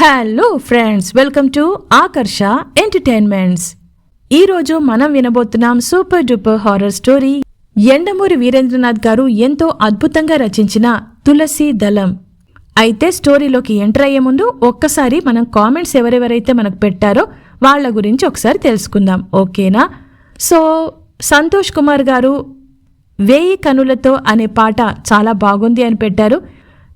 Hello friends welcome to Akarsha entertainments ఈరోజు మనం వినబోతున్నాం super duper horror story Yandamuri Veerendranath గారు ఎంతో అద్భుతంగా రచించిన తులసి దళం. అయితే స్టోరీలోకి ఎంటర్ అయ్యే ముందు ఒక్కసారి మనం కామెంట్స్ ఎవరెవరైతే మనకు పెట్టారో వాళ్ళ గురించి ఒకసారి తెలుసుకుందాం. ఓకేనా? సో సంతోష్ కుమార్ గారు వేయి కనులతో అనే పాట చాలా బాగుంది అని పెట్టారు.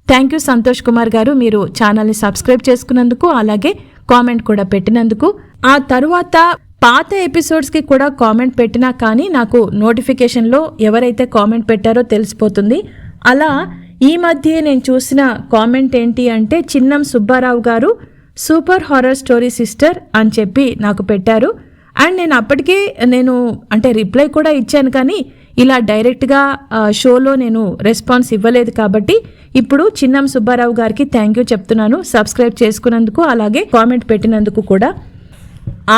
థ్యాంక్ యూ సంతోష్ కుమార్ గారు. మీరు ఛానల్ని సబ్స్క్రైబ్ చేసుకున్నందుకు అలాగే కామెంట్ కూడా పెట్టినందుకు. ఆ తరువాత పాత ఎపిసోడ్స్కి కూడా కామెంట్ పెట్టినా కానీ నాకు నోటిఫికేషన్లో ఎవరైతే కామెంట్ పెట్టారో తెలిసిపోతుంది. అలా ఈ మధ్య నేను చూసిన కామెంట్ ఏంటి అంటే చిన్నం సుబ్బారావు గారు సూపర్ హారర్ స్టోరీ సిస్టర్ అని చెప్పి నాకు పెట్టారు. అండ్ నేను అప్పటికే నేను అంటే రిప్లై కూడా ఇచ్చాను కానీ ఇలా డైరెక్ట్గా షోలో నేను రెస్పాన్స్ ఇవ్వలేదు కాబట్టి ఇప్పుడు చిన్నం సుబ్బారావు గారికి థ్యాంక్ యూ చెప్తున్నాను. సబ్స్క్రైబ్ చేసుకున్నందుకు అలాగే కామెంట్ పెట్టినందుకు కూడా.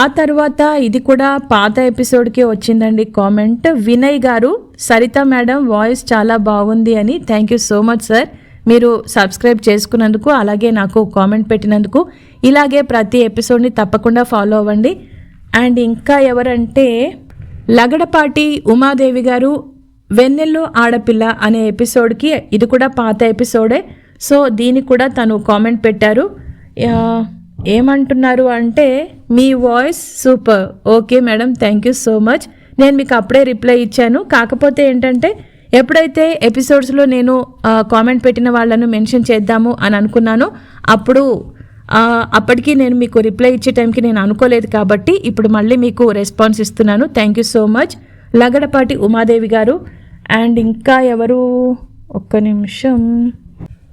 ఆ తర్వాత ఇది కూడా పాత ఎపిసోడ్కి వచ్చిందండి కామెంట్ వినయ్ గారు సరిత మేడం వాయిస్ చాలా బాగుంది అని thank you so much sir మీరు సబ్స్క్రైబ్ చేసుకున్నందుకు అలాగే నాకు కామెంట్ పెట్టినందుకు ఇలాగే ప్రతి ఎపిసోడ్ని తప్పకుండా ఫాలో అవ్వండి. అండ్ ఇంకా ఎవరంటే లగడపాటి ఉమాదేవి గారు వెన్నెల్లో ఆడపిల్ల అనే ఎపిసోడ్కి ఇది కూడా పాత ఎపిసోడే. సో దీనికి కూడా తను కామెంట్ పెట్టారు. ఏమంటున్నారు అంటే మీ voice super. Okay madam thank you so much. నేను మీకు అప్పుడే రిప్లై ఇచ్చాను. కాకపోతే ఏంటంటే ఎప్పుడైతే ఎపిసోడ్స్లో నేను కామెంట్ పెట్టిన వాళ్ళను మెన్షన్ చేద్దాము అని అనుకున్నానో అప్పుడు అప్పటికి నేను మీకు రిప్లై ఇచ్చే టైంకి నేను అనుకోలేదు కాబట్టి ఇప్పుడు మళ్ళీ మీకు రెస్పాన్స్ ఇస్తున్నాను. Thank you so much. Lagadapati Umadevi గారు అండ్ ఇంకా ఎవరు? ఒక్క నిమిషం.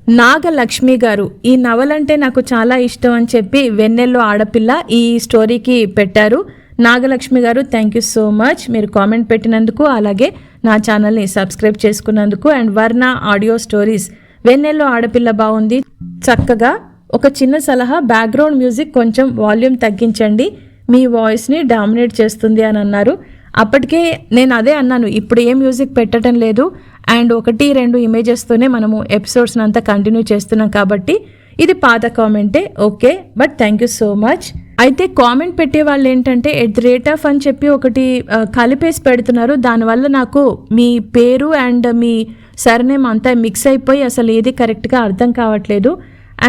నాగలక్ష్మి గారు ఈ నవలంటే నాకు చాలా ఇష్టం అని చెప్పి వెన్నెల్లో ఆడపిల్ల ఈ స్టోరీకి పెట్టారు. నాగలక్ష్మి గారు థ్యాంక్ యూ సో మచ్ మీరు కామెంట్ పెట్టినందుకు అలాగే నా ఛానల్ని సబ్స్క్రైబ్ చేసుకున్నందుకు అండ్ వర్ణ ఆడియో స్టోరీస్. వెన్నెల్లో ఆడపిల్ల బాగుంది. చక్కగా ఒక చిన్న సలహా బ్యాక్గ్రౌండ్ మ్యూజిక్ కొంచెం వాల్యూమ్ తగ్గించండి. మీ వాయిస్ని డామినేట్ చేస్తుంది అని అన్నారు. అప్పటికే నేను అదే అన్నాను ఇప్పుడు ఏ మ్యూజిక్ పెట్టడం లేదు అండ్ ఒకటి రెండు ఇమేజెస్తోనే మనము ఎపిసోడ్స్ని అంతా కంటిన్యూ చేస్తున్నాం కాబట్టి ఇది పాత కామెంటే okay but thank you so much. అయితే కామెంట్ పెట్టే వాళ్ళు ఏంటంటే ఎట్ ది రేట్ ఆఫ్ అని చెప్పి ఒకటి కలిపేసి పెడుతున్నారు. దానివల్ల నాకు మీ పేరు అండ్ మీ సర్నేమ్ అంతా మిక్స్ అయిపోయి అసలు ఏది కరెక్ట్గా అర్థం కావట్లేదు.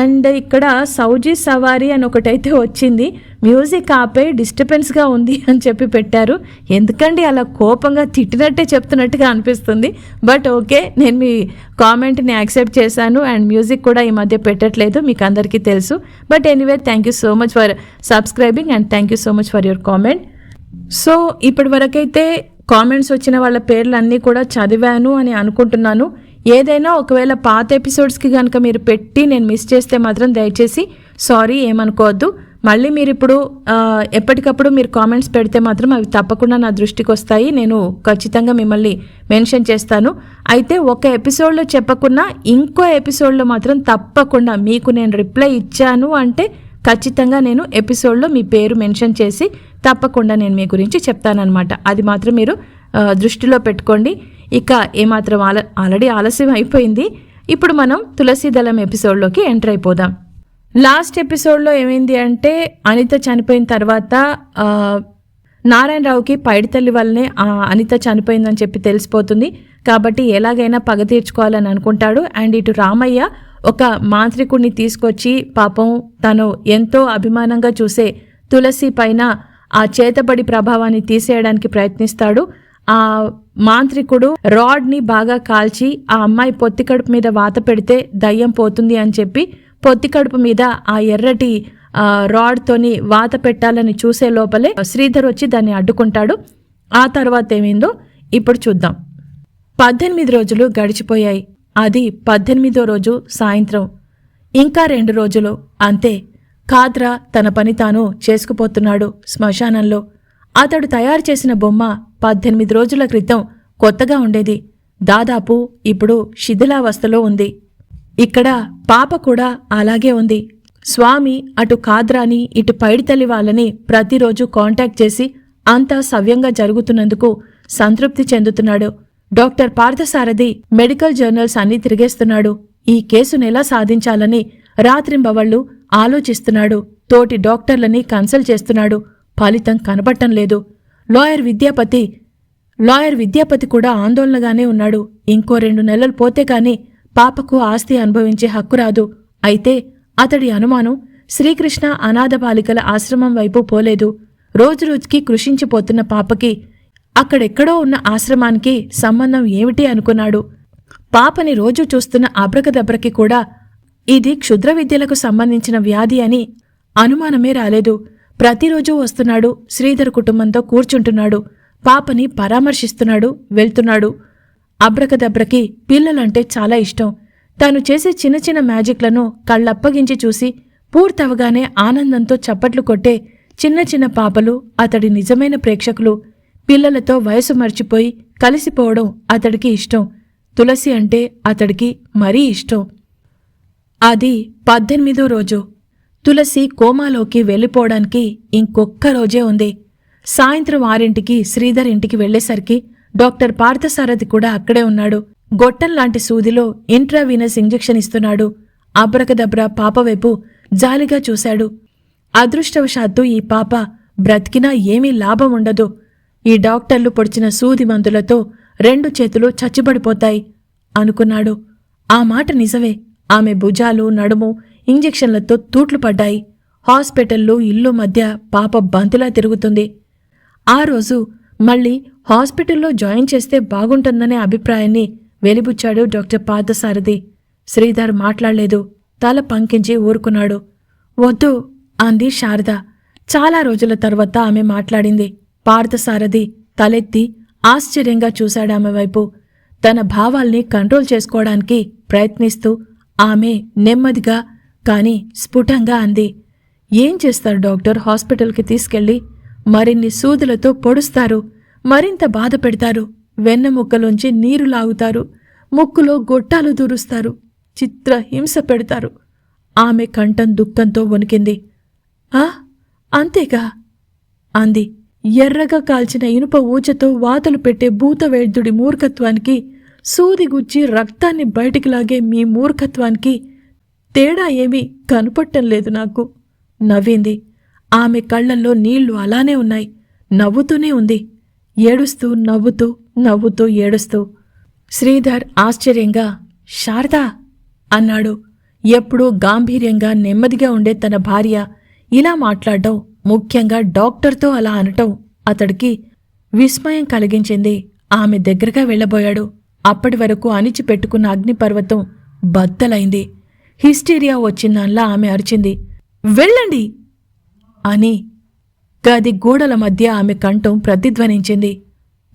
అండ్ ఇక్కడ సౌజీ సవారీ అని ఒకటైతే వచ్చింది. మ్యూజిక్ ఆపే డిస్టర్బెన్స్గా ఉంది అని చెప్పి పెట్టారు. ఎందుకండి అలా కోపంగా తిట్టినట్టే చెప్తున్నట్టుగా అనిపిస్తుంది. బట్ ఓకే నేను మీ కామెంట్ని యాక్సెప్ట్ చేశాను అండ్ మ్యూజిక్ కూడా ఈ మధ్య పెట్టట్లేదు మీకు అందరికీ తెలుసు. But anyway thank you so much for subscribing and thank you so much for your comment. So ఇప్పటి వరకైతే కామెంట్స్ వచ్చిన వాళ్ళ పేర్లు అన్నీ కూడా చదివాను అని అనుకుంటున్నాను. ఏదైనా ఒకవేళ పాత ఎపిసోడ్స్కి కనుక మీరు పెట్టి నేను మిస్ చేస్తే మాత్రం దయచేసి సారీ ఏమనుకోవద్దు. మళ్ళీ మీరు ఇప్పుడు ఎప్పటికప్పుడు మీరు కామెంట్స్ పెడితే మాత్రం అవి తప్పకుండా నా దృష్టికి వస్తాయి. నేను ఖచ్చితంగా మిమ్మల్ని మెన్షన్ చేస్తాను. అయితే ఒక ఎపిసోడ్లో చెప్పకున్నా ఇంకో ఎపిసోడ్లో మాత్రం తప్పకుండా మీకు నేను రిప్లై ఇచ్చాను అంటే ఖచ్చితంగా నేను ఎపిసోడ్లో మీ పేరు మెన్షన్ చేసి తప్పకుండా నేను మీ గురించి చెప్తానన్నమాట. అది మాత్రం మీరు దృష్టిలో పెట్టుకోండి. ఇక ఏమాత్రం ఆల ఆల్రెడీ ఆలస్యం అయిపోయింది. ఇప్పుడు మనం తులసి దళం ఎపిసోడ్లోకి ఎంటర్ అయిపోదాం. లాస్ట్ ఎపిసోడ్లో ఏమైంది అంటే అనిత చనిపోయిన తర్వాత నారాయణరావుకి పైడితల్లి వల్లనే ఆ అనిత చనిపోయిందని చెప్పి తెలిసిపోతుంది. కాబట్టి ఎలాగైనా పగ తీర్చుకోవాలని అనుకుంటాడు. అండ్ ఇటు రామయ్య ఒక మాంత్రికుడిని తీసుకొచ్చి పాపం తను ఎంతో అభిమానంగా చూసే తులసి పైన ఆ చేతబడి ప్రభావాన్ని తీసేయడానికి ప్రయత్నిస్తాడు. ఆ మాంత్రికుడు రాడ్ని బాగా కాల్చి ఆ అమ్మాయి పొత్తి కడుపు మీద వాత పెడితే దయ్యం పోతుంది అని చెప్పి పొత్తి కడుపు మీద ఆ ఎర్రటి రాడ్తోని వాత పెట్టాలని చూసే లోపలే శ్రీధర్ వచ్చి దాన్ని అడ్డుకుంటాడు. ఆ తర్వాత ఏమైందో ఇప్పుడు చూద్దాం. పద్దెనిమిది రోజులు గడిచిపోయాయి. అది పద్దెనిమిదో రోజు సాయంత్రం. ఇంకా రెండు రోజులు. అంతే. కాద్రా తన పని తాను చేసుకుపోతున్నాడు శ్మశానంలో. అతడు తయారు చేసిన బొమ్మ పద్దెనిమిది రోజుల క్రితం కొత్తగా ఉండేది. దాదాపు ఇప్పుడు శిథిలావస్థలో ఉంది. ఇక్కడ పాప కూడా అలాగే ఉంది. స్వామి అటు కాద్రాని ఇటు పైడితల్లి వాళ్ళని ప్రతిరోజు కాంటాక్ట్ చేసి అంతా సవ్యంగా జరుగుతున్నందుకు సంతృప్తి చెందుతున్నాడు. డాక్టర్ పార్థసారథి మెడికల్ జర్నల్స్ అన్నీ తిరిగేస్తున్నాడు. ఈ కేసును ఎలా సాధించాలని రాత్రింబవళ్ళు ఆలోచిస్తున్నాడు. తోటి డాక్టర్లని కన్సల్ట్ చేస్తున్నాడు. ఫలితం కనబట్టం లేదు. లాయర్ విద్యాపతి లాయర్ విద్యాపతి కూడా ఆందోళనగానే ఉన్నాడు. ఇంకో రెండు నెలలు పోతే కాని పాపకు ఆస్తి అనుభవించే హక్కు రాదు. అయితే అతడి అనుమానం శ్రీకృష్ణ అనాథ బాలికల ఆశ్రమం వైపు పోలేదు. రోజురోజుకి కృషించిపోతున్న పాపకి అక్కడెక్కడో ఉన్న ఆశ్రమానికి సంబంధం ఏమిటి అనుకున్నాడు. పాపని రోజు చూస్తున్న అబ్రకదబ్రకి కూడా ఇది క్షుద్ర విద్యలకు సంబంధించిన వ్యాధి అని అనుమానమే రాలేదు. ప్రతిరోజు వస్తున్నాడు శ్రీధర్ కుటుంబంతో కూర్చుంటున్నాడు పాపని పరామర్శిస్తున్నాడు వెళ్తున్నాడు. అబ్రకదబ్రకి పిల్లలంటే చాలా ఇష్టం. తాను చేసే చిన్న చిన్న మ్యాజిక్లను కళ్ళప్పగించి చూసి పూర్తవగానే ఆనందంతో చప్పట్లు కొట్టే చిన్న చిన్న పాపలు అతడి నిజమైన ప్రేక్షకులు. పిల్లలతో వయసు మర్చిపోయి కలిసిపోవడం అతడికి ఇష్టం. తులసి అంటే అతడికి మరీ ఇష్టం. అది పద్దెనిమిదో రోజు. తులసి కోమాలోకి వెళ్ళిపోవడానికి ఇంకొక్క రోజే ఉంది. సాయంత్రం ఆరింటికి శ్రీధర్ ఇంటికి వెళ్ళేసరికి డాక్టర్ పార్థసారథి కూడా అక్కడే ఉన్నాడు. గొట్టం లాంటి సూదిలో ఇంట్రావీనస్ ఇంజెక్షన్ ఇస్తున్నాడు. అబ్రకదబ్రా పాపవైపు జాలిగా చూశాడు. అదృష్టవశాత్తు ఈ పాప బ్రతికినా ఏమీ లాభం ఉండదు. ఈ డాక్టర్లు పొడిచిన సూది మందులతో రెండు చేతులు చచ్చిబడిపోతాయి అనుకున్నాడు. ఆ మాట నిజమే. ఆమె భుజాలు నడుము ఇంజెక్షన్లతో తూట్లు పడ్డాయి. హాస్పిటల్లో ఇల్లు మధ్య పాప బంతిలా తిరుగుతుంది. ఆ రోజు మళ్ళీ హాస్పిటల్లో జాయిన్ చేస్తే బాగుంటుందనే అభిప్రాయాన్ని వెలిబుచ్చాడు డాక్టర్ పార్థసారథి. శ్రీధర్ మాట్లాడలేదు. తల పంకించి ఊరుకున్నాడు. వద్దు అంది శారద. చాలా రోజుల తర్వాత ఆమె మాట్లాడింది. పార్థసారథి తలెత్తి ఆశ్చర్యంగా చూశాడామె వైపు. తన భావాల్ని కంట్రోల్ చేసుకోవడానికి ప్రయత్నిస్తూ ఆమె నెమ్మదిగా కానీ స్ఫుటంగా అంది. ఏం చేస్తారు డాక్టర్? హాస్పిటల్కి తీసుకెళ్ళి మరిన్ని సూదులతో పొడుస్తారు. మరింత బాధ పెడతారు. వెన్నెముక్కలోంచి నీరు లాగుతారు. ముక్కులో గొట్టాలు దూరుస్తారు. చిత్ర హింస పెడతారు. ఆమె కంఠం దుఃఖంతో వణికింది. ఆ? అంతేగా? అంది. ఎర్రగా కాల్చిన ఇనుప ఊచతో వాతలు పెట్టే భూత వైద్యుడి మూర్ఖత్వానికి సూది గుచ్చి రక్తాన్ని బయటికి లాగే మీ మూర్ఖత్వానికి తేడా ఏమీ కనపట్టం లేదు నాకు. నవ్వింది. ఆమె కళ్ళల్లో నీళ్ళు అలానే ఉన్నాయి. నవ్వుతూనే ఉంది. ఏడుస్తూ నవ్వుతూ నవ్వుతూ ఏడుస్తూ. శ్రీధర్ ఆశ్చర్యంగా శారదా! అన్నాడు. ఎప్పుడూ గాంభీర్యంగా నెమ్మదిగా ఉండే తన భార్య. ఇలా మాట్లాడటం ముఖ్యంగా డాక్టర్తో అలా అనటం అతడికి విస్మయం కలిగించింది. ఆమె దగ్గరగా వెళ్ళబోయాడు. అప్పటి వరకు అణిచి పెట్టుకున్న అగ్నిపర్వతం బద్దలైంది. హిస్టీరియా వచ్చిందల్లా ఆమె అరిచింది. వెళ్ళండి! అని గది గోడల మధ్య ఆమె కంఠం ప్రతిధ్వనించింది.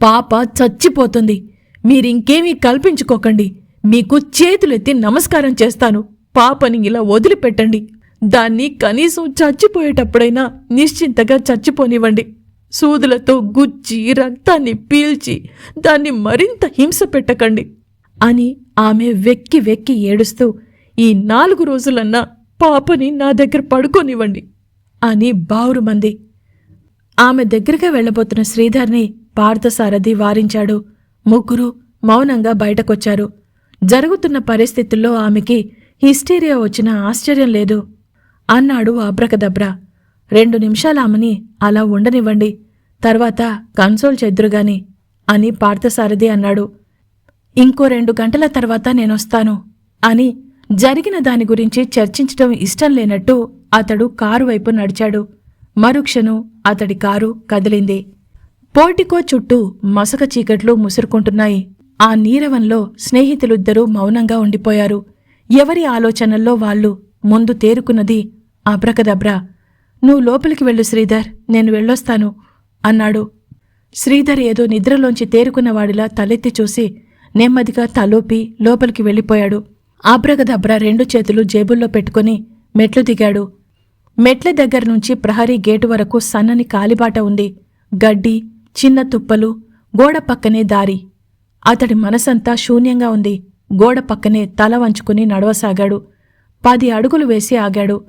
పాప చచ్చిపోతుంది. మీరింకేమీ కల్పించుకోకండి. మీకు చేతులెత్తి నమస్కారం చేస్తాను. పాపని ఇలా వదిలిపెట్టండి. దాన్ని కనీసం చచ్చిపోయేటప్పుడైనా నిశ్చింతగా చచ్చిపోనివ్వండి. సూదులతో గుచ్చి రక్తాన్ని పీల్చి దాన్ని మరింత హింస పెట్టకండి అని ఆమె వెక్కి వెక్కి ఏడుస్తూ ఈ నాలుగు రోజులన్నా పాపని నా దగ్గర పడుకోనివ్వండి అని బావురుమంది ఆమె దగ్గరగా వెళ్ళబోతున్న శ్రీధర్ని పార్థసారథి వారించాడు. ముగ్గురు మౌనంగా బయటకొచ్చారు. జరుగుతున్న పరిస్థితుల్లో ఆమెకి హిస్టీరియా వచ్చిన ఆశ్చర్యం లేదు. అన్నాడు అబ్రకదబ్రా. రెండు నిమిషాలు ఆమెని అలా ఉండనివ్వండి. తర్వాత కన్సోల్ చెద్దురుగాని అని పార్థసారథి అన్నాడు. ఇంకో రెండు గంటల తర్వాత నేనొస్తాను అని జరిగిన దాని గురించి చర్చించటం ఇష్టం లేనట్టు అతడు కారు వైపు నడిచాడు. మరుక్షణం అతడి కారు కదిలింది. పోర్టికో చుట్టూ మసక చీకట్లు ముసురుకుంటున్నాయి. ఆ నీరవంలో స్నేహితులిద్దరూ మౌనంగా ఉండిపోయారు. ఎవరి ఆలోచనల్లో వాళ్ళు ముందు తేరుకున్నది అబ్రకదబ్రా. నువ్వు లోపలికి వెళ్ళు శ్రీధర్ నేను వెళ్ళొస్తాను అన్నాడు. శ్రీధర్ ఏదో నిద్రలోంచి తేరుకున్నవాడిలా తలెత్తి చూసి నెమ్మదిగా తలోపి లోపలికి వెళ్ళిపోయాడు. ఆబ్రగదబ్ర రెండు చేతులు జేబుల్లో పెట్టుకుని మెట్లు దిగాడు. మెట్ల దగ్గర నుంచి ప్రహరీ గేటు వరకు సన్నని కాలిబాట ఉంది. గడ్డి చిన్న తుప్పలు గోడ పక్కనే దారి. అతడి మనసంతా శూన్యంగా ఉంది. గోడ పక్కనే తల వంచుకుని నడవసాగాడు. పది అడుగులు వేసి ఆగాడు.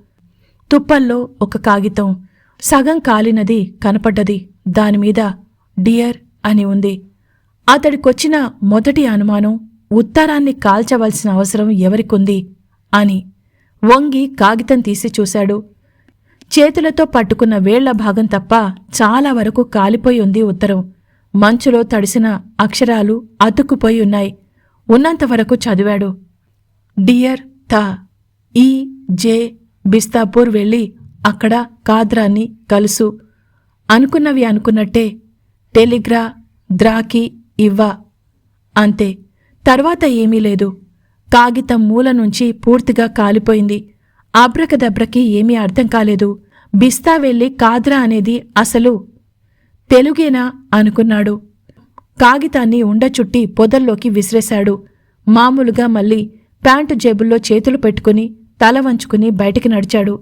తుప్పల్లో ఒక కాగితం. సగం కాలినది కనపడ్డది. దానిమీద డియర్ అని ఉంది. అతడికొచ్చిన మొదటి అనుమానం ఉత్తరాన్ని కాల్చవలసిన అవసరం ఎవరికుంది? అని వంగి కాగితం తీసి చూశాడు. చేతులతో పట్టుకున్న వేళ్ళ భాగం తప్ప చాలా వరకు కాలిపోయి ఉంది ఉత్తరం. మంచులో తడిసిన అక్షరాలు అతుక్కుపోయి ఉన్నాయి. ఉన్నంతవరకు చదివాడు. డియర్ థ ఈ జే బిస్తాపూర్ వెళ్ళి అక్కడ కాద్రాన్ని కలుసు. అనుకున్నవి అనుకున్నట్టే టెలిగ్రా ద్రాకి ఇవ్వ. అంతే. తర్వాత ఏమీ లేదు. కాగితం మూల నుంచి పూర్తిగా కాలిపోయింది. అబ్రకదబ్రకి ఏమీ అర్థం కాలేదు. బిస్తా వెళ్ళి కాద్రా అనేది అసలు తెలుగేనా అనుకున్నాడు. కాగితాన్ని ఉండచుట్టి పొదల్లోకి విసిరేశాడు. మామూలుగా మళ్ళీ ప్యాంటు జేబుల్లో చేతులు పెట్టుకుని తల వంచుకుని బయటికి నడిచాడు.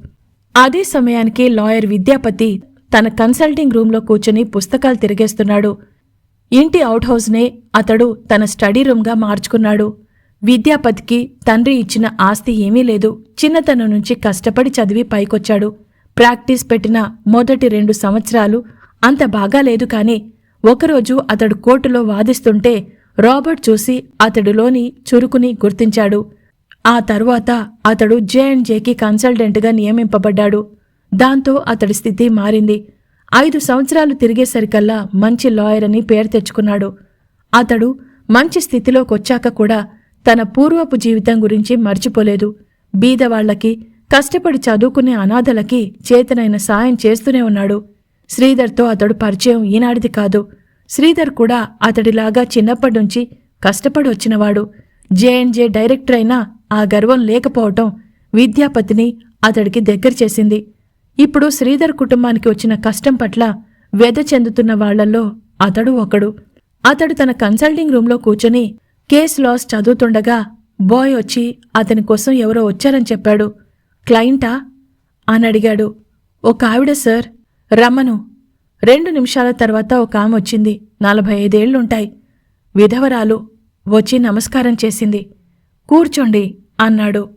అదే సమయానికి లాయర్ విద్యాపతి తన కన్సల్టింగ్ రూంలో కూర్చుని పుస్తకాలు తిరిగేస్తున్నాడు. ఇంటి అవుట్ హౌస్నే అతడు తన స్టడీ రూమ్గా మార్చుకున్నాడు. విద్యాపతికి తండ్రి ఇచ్చిన ఆస్తి ఏమీ లేదు. చిన్నతనం నుంచి కష్టపడి చదివి పైకొచ్చాడు. ప్రాక్టీస్ పెట్టిన మొదటి రెండు సంవత్సరాలు అంత బాగా లేదు కాని ఒకరోజు అతడు కోర్టులో వాదిస్తుంటే రాబర్ట్ చూసి అతడిలోని చురుకుని గుర్తించాడు. ఆ తరువాత అతడు జే కన్సల్టెంట్గా నియమింపబడ్డాడు. దాంతో అతడి స్థితి మారింది. ఐదు సంవత్సరాలు తిరిగేసరికల్లా మంచి లాయర్ అని పేరు తెచ్చుకున్నాడు. అతడు మంచి స్థితిలోకొచ్చాక కూడా తన పూర్వపు జీవితం గురించి మర్చిపోలేదు. బీదవాళ్ళకి కష్టపడి చదువుకునే అనాథలకి చేతనైన సాయం చేస్తూనే ఉన్నాడు. శ్రీధర్తో అతడు పరిచయం ఈనాడిది కాదు. శ్రీధర్ కూడా అతడిలాగా చిన్నప్పటి నుంచి కష్టపడి వచ్చినవాడు. జేఎన్జే డైరెక్టర్ అయినా ఆ గర్వం లేకపోవటం విద్యాపతిని అతడికి దగ్గర చేసింది. ఇప్పుడు శ్రీధర్ కుటుంబానికి వచ్చిన కష్టం పట్ల వ్యధ చెందుతున్న వాళ్ళల్లో అతడు ఒకడు. అతడు తన కన్సల్టింగ్ రూంలో కూర్చొని కేస్ లాస్ చదువుతుండగా బాయ్ వచ్చి అతని కోసం ఎవరో వచ్చారని చెప్పాడు. క్లయింటా? అని అడిగాడు. ఒక ఆవిడ సార్. రమ్మను. రెండు నిమిషాల తర్వాత ఒక ఆమె వచ్చింది. నలభై ఐదేళ్ళుంటాయి. విధవరాలు వచ్చి నమస్కారం చేసింది. కూర్చోండి అన్నాడు.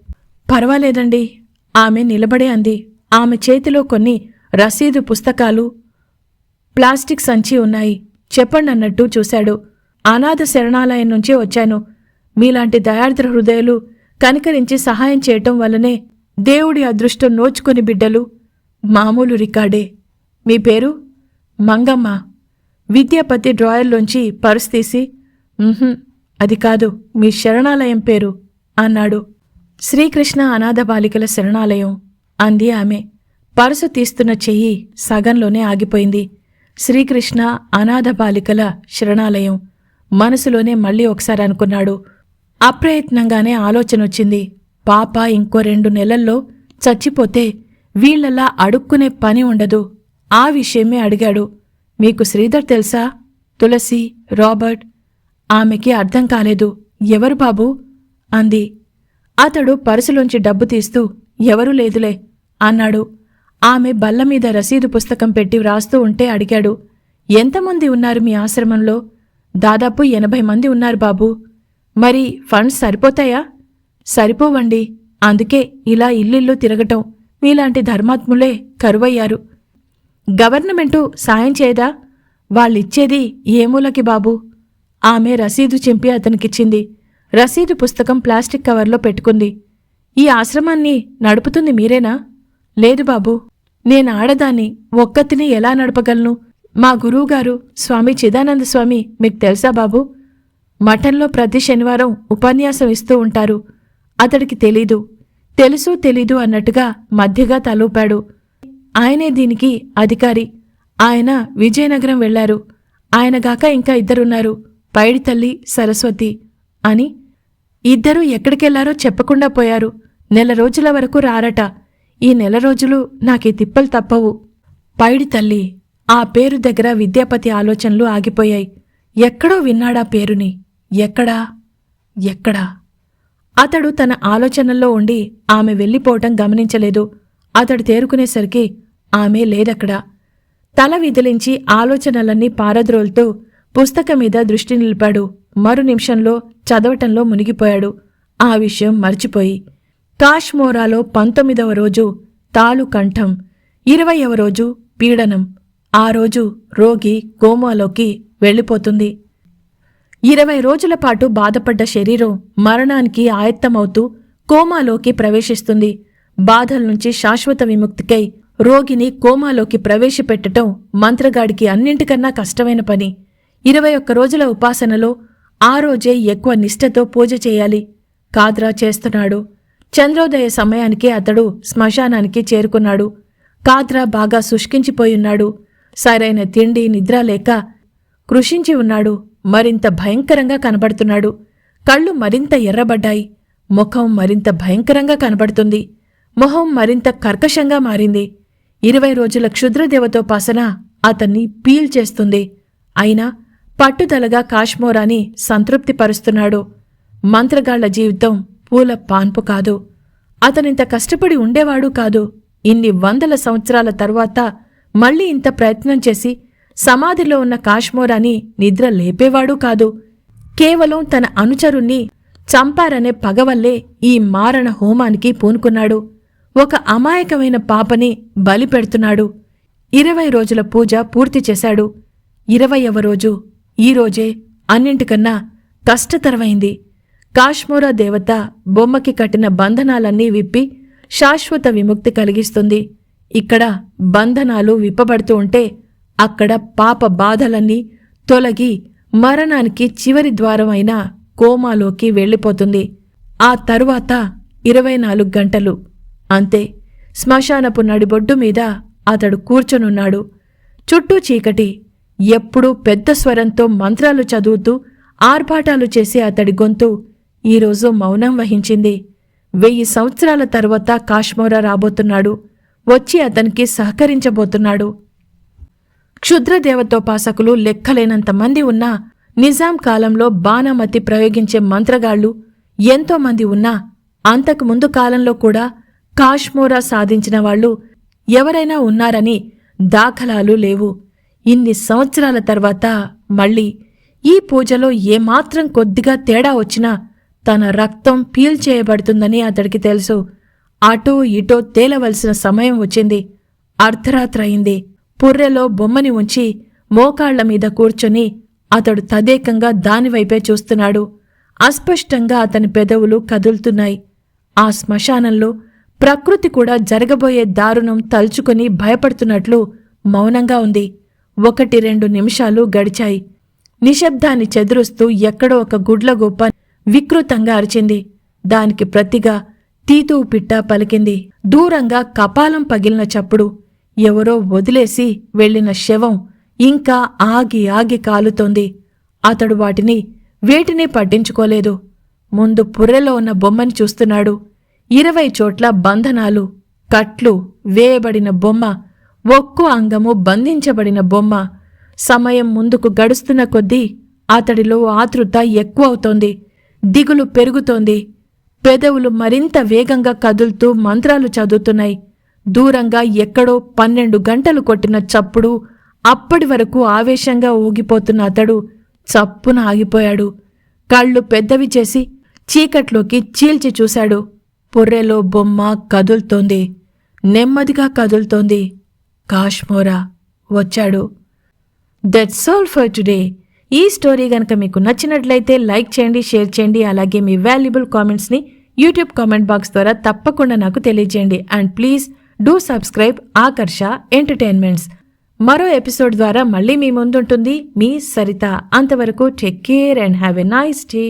పర్వాలేదండి ఆమె నిలబడే అంది. ఆమె చేతిలో కొన్ని రసీదు పుస్తకాలు ప్లాస్టిక్ సంచి ఉన్నాయి. చెప్పండి అన్నట్టు చూశాడు. అనాథ శరణాలయం నుంచే వచ్చాను. మీలాంటి దయార్ద్ర హృదయాలు కనికరించి సహాయం చేయటం వల్లనే దేవుడి అదృష్టం నోచుకుని బిడ్డలు మామూలు రికార్డే. మీ పేరు? మంగమ్మ. విద్యాపతి డ్రాయర్లోంచి పర్స్ తీసి అది కాదు మీ శరణాలయం పేరు అన్నాడు. శ్రీకృష్ణ అనాథ బాలికల శరణాలయం. అంది ఆమె. పరుసు తీస్తున్న చెయ్యి సగంలోనే ఆగిపోయింది. శ్రీకృష్ణ అనాథ బాలికల శరణాలయం. మనసులోనే మళ్ళీ ఒకసారి అనుకున్నాడు. అప్రయత్నంగానే ఆలోచన వచ్చింది. పాప ఇంకో రెండు నెలల్లో చచ్చిపోతే వీళ్ళలా అడుక్కునే పని ఉండదు. ఆ విషయమే అడిగాడు. మీకు శ్రీధర్ తెలుసా? తులసి రాబర్ట్ ఆమెకి అర్థం కాలేదు. ఎవరు బాబు? అంది. అతడు పరుసులోంచి డబ్బు తీస్తూ ఎవరూ లేదులే. అన్నాడు. ఆమె బల్ల మీద రసీదు పుస్తకం పెట్టి వ్రాస్తూ ఉంటే అడిగాడు ఎంతమంది ఉన్నారు మీ ఆశ్రమంలో? దాదాపు ఎనభై మంది ఉన్నారు బాబు. మరి ఫండ్స్ సరిపోతాయా? సరిపోవండి. అందుకే ఇలా ఇల్లిల్లు తిరగటం. మీలాంటి ధర్మాత్ములే కరువయ్యారు. గవర్నమెంటు సాయం చేయదా? వాళ్ళిచ్చేది ఏ మూలకి బాబు? ఆమె రసీదు చింపి అతనికిచ్చింది. రసీదు పుస్తకం ప్లాస్టిక్ కవర్లో పెట్టుకుంది. ఈ ఆశ్రమాన్ని నడుపుతుంది మీరేనా? లేదు బాబు నేను ఆడదాన్ని ఒక్కతిని ఎలా నడపగలను? మా గురువుగారు స్వామి చిదానంద స్వామి మీకు తెలుసా బాబు? మఠంలో ప్రతి శనివారం ఉపన్యాసం ఇస్తూ ఉంటారు. అతడికి తెలీదు. తెలుసు తెలీదు అన్నట్టుగా మధ్యగా తలూపాడు. ఆయనే దీనికి అధికారి. ఆయన విజయనగరం వెళ్ళారు ఆయనగాక ఇంకా ఇద్దరున్నారు. పైడి తల్లి సరస్వతి అని. ఇద్దరూ ఎక్కడికెళ్ళారో చెప్పకుండా పోయారు. నెల రోజుల వరకు రారట. ఈ నెల రోజులు నాకీ తిప్పలు తప్పవు. పైడి తల్లి ఆ పేరు దగ్గర విద్యాపతి ఆలోచనలు ఆగిపోయాయి. ఎక్కడో విన్నాడా పేరుని? ఎక్కడా? ఎక్కడా? అతడు తన ఆలోచనల్లో ఉండి ఆమె వెళ్ళిపోవటం గమనించలేదు. అతడు తేరుకునేసరికి ఆమె లేదక్కడ. తల విదిలించి ఆలోచనలన్నీ పారద్రోలుతూ పుస్తకం మీద దృష్టి నిలిపాడు. మరు నిమిషంలో చదవటంలో మునిగిపోయాడు. ఆ విషయం మర్చిపోయి కాశ్మోరాలో పంతొమ్మిదవ రోజు తాళు కంఠం ఇరవయవ రోజు పీడనం ఆ రోజు రోగి కోమాలోకి వెళ్ళిపోతుంది. ఇరవై రోజుల పాటు బాధపడ్డ శరీరం మరణానికి ఆయత్తమవుతూ కోమాలోకి ప్రవేశిస్తుంది. బాధల నుంచి శాశ్వత విముక్తికై రోగిని కోమాలోకి ప్రవేశపెట్టటం మంత్రగాడికి అన్నింటికన్నా కష్టమైన పని. ఇరవై ఒక్క రోజుల ఉపాసనలో ఆ రోజే ఎక్కువ నిష్ఠతో పూజ చేయాలి. కాద్రా చేస్తున్నాడు. చంద్రోదయ సమయానికి అతడు శ్మశానానికి చేరుకున్నాడు. కాద్రా బాగా శుష్కించిపోయున్నాడు. సరైన తిండి నిద్ర లేక కృషించి ఉన్నాడు. మరింత భయంకరంగా కనబడుతున్నాడు. కళ్ళు మరింత ఎర్రబడ్డాయి. ముఖం మరింత భయంకరంగా కనబడుతుంది. మొహం మరింత కర్కశంగా మారింది. ఇరవై రోజుల క్షుద్రదేవతోపాసన అతన్ని పీల్ చేస్తుంది. అయినా పట్టుదలగా కాశ్మోరాని సంతృప్తిపరుస్తున్నాడు. మంత్రగాళ్ళ జీవితం పూల పాన్పు కాదు. అతనింత కష్టపడి ఉండేవాడు కాదు. ఇన్ని వందల సంవత్సరాల తర్వాత మళ్ళీ ఇంత ప్రయత్నం చేసి సమాధిలో ఉన్న కాశ్మోరాని నిద్ర లేపేవాడు కాదు. కేవలం తన అనుచరుణ్ణి చంపారనే పగవల్లే ఈ మారణ హోమానికి పూనుకున్నాడు. ఒక అమాయకమైన పాపని బలి పెడుతున్నాడు. ఇరవై రోజుల పూజ పూర్తి చేశాడు. ఇరవయవ రోజు ఈరోజే అన్నింటికన్నా కష్టతరమైంది. కాశ్మోరా దేవత బొమ్మకి కట్టిన బంధనాలన్నీ విప్పి శాశ్వత విముక్తి కలిగిస్తుంది. ఇక్కడ బంధనాలు విప్పబడుతూ ఉంటే అక్కడ పాప బాధలన్నీ తొలగి మరణానికి చివరి ద్వారమైన కోమాలోకి వెళ్ళిపోతుంది. ఆ తరువాత ఇరవై నాలుగు గంటలు. అంతే శ్మశానపు నడిబొడ్డు మీద అతడు కూర్చొనున్నాడు. చుట్టూ చీకటి ఎప్పుడూ పెద్ద స్వరంతో మంత్రాలు చదువుతూ ఆర్భాటాలు చేసే అతడి గొంతు ఈరోజు మౌనం వహించింది. వెయ్యి సంవత్సరాల తరువాత కాశ్మోరా రాబోతున్నాడు. వచ్చి అతనికి సహకరించబోతున్నాడు. క్షుద్రదేవతోపాసకులు లెక్కలేనంతమంది ఉన్నా నిజాం కాలంలో బాణమతి ప్రయోగించే మంత్రగాళ్ళు ఎంతో మంది ఉన్నా అంతకు ముందు కాలంలో కూడా కాశ్మోరా సాధించిన వాళ్ళు ఎవరైనా ఉన్నారని దాఖలాలు లేవు. ఇన్ని సంవత్సరాల తర్వాత మళ్ళీ ఈ పూజలో ఏమాత్రం కొద్దిగా తేడా వచ్చినా తన రక్తం పీల్ చేయబడుతుందని అతడికి తెలుసు. అటో ఇటో తేలవలసిన సమయం వచ్చింది. అర్ధరాత్రయింది పుర్రెలో బొమ్మని ఉంచి మోకాళ్ళ మీద కూర్చొని అతడు తదేకంగా దానివైపే చూస్తున్నాడు. అస్పష్టంగా అతని పెదవులు కదులుతున్నాయి. ఆ శ్మశానంలో ప్రకృతి కూడా జరగబోయే దారుణం తలుచుకుని భయపడుతున్నట్లు మౌనంగా ఉంది. ఒకటి రెండు నిమిషాలు గడిచాయి. నిశ్శబ్దాన్ని చెదురుస్తూ ఎక్కడో ఒక గుడ్లగూప వికృతంగా అరిచింది. దానికి ప్రతిగా తీతూ పిట్ట పలికింది. దూరంగా కపాలం పగిలిన చప్పుడు ఎవరో వదిలేసి వెళ్ళిన శవం ఇంకా ఆగి ఆగి కాలుతోంది. అతడు వాటిని వేటిని పట్టించుకోలేదు. ముందు పుర్రెలో ఉన్న బొమ్మని చూస్తున్నాడు. ఇరవై చోట్ల బంధనాలు కట్లు వేయబడిన బొమ్మ ఒక్కో అంగము బంధించబడిన బొమ్మ. సమయం ముందుకు గడుస్తున్న కొద్దీ అతడిలో ఆతృత ఎక్కువవుతోంది. దిగులు పెరుగుతోంది. పెదవులు మరింత వేగంగా కదులుతూ మంత్రాలు చదువుతున్నాయి. దూరంగా ఎక్కడో పన్నెండు గంటలు కొట్టిన చప్పుడు అప్పటి వరకు ఆవేశంగా ఊగిపోతున్న అతడు చప్పున ఆగిపోయాడు. కళ్ళు పెద్దవి చేసి చీకట్లోకి చీల్చి చూశాడు. పొర్రెలో బొమ్మ కదులుతోంది. నెమ్మదిగా కదులుతోంది. కాశ్మోరా వచ్చాడు. దట్స్ ఆల్ ఫర్ టుడే ఈ స్టోరీ కనుక మీకు నచ్చినట్లయితే లైక్ చేయండి షేర్ చేయండి అలాగే మీ వాల్యుబుల్ కామెంట్స్ని యూట్యూబ్ కామెంట్ బాక్స్ ద్వారా తప్పకుండా నాకు తెలియజేయండి. And please do subscribe Akarsha entertainments. మరో ఎపిసోడ్ ద్వారా మళ్ళీ మీ ముందుంటుంది మీ సరిత. అంతవరకు take care and have a nice day.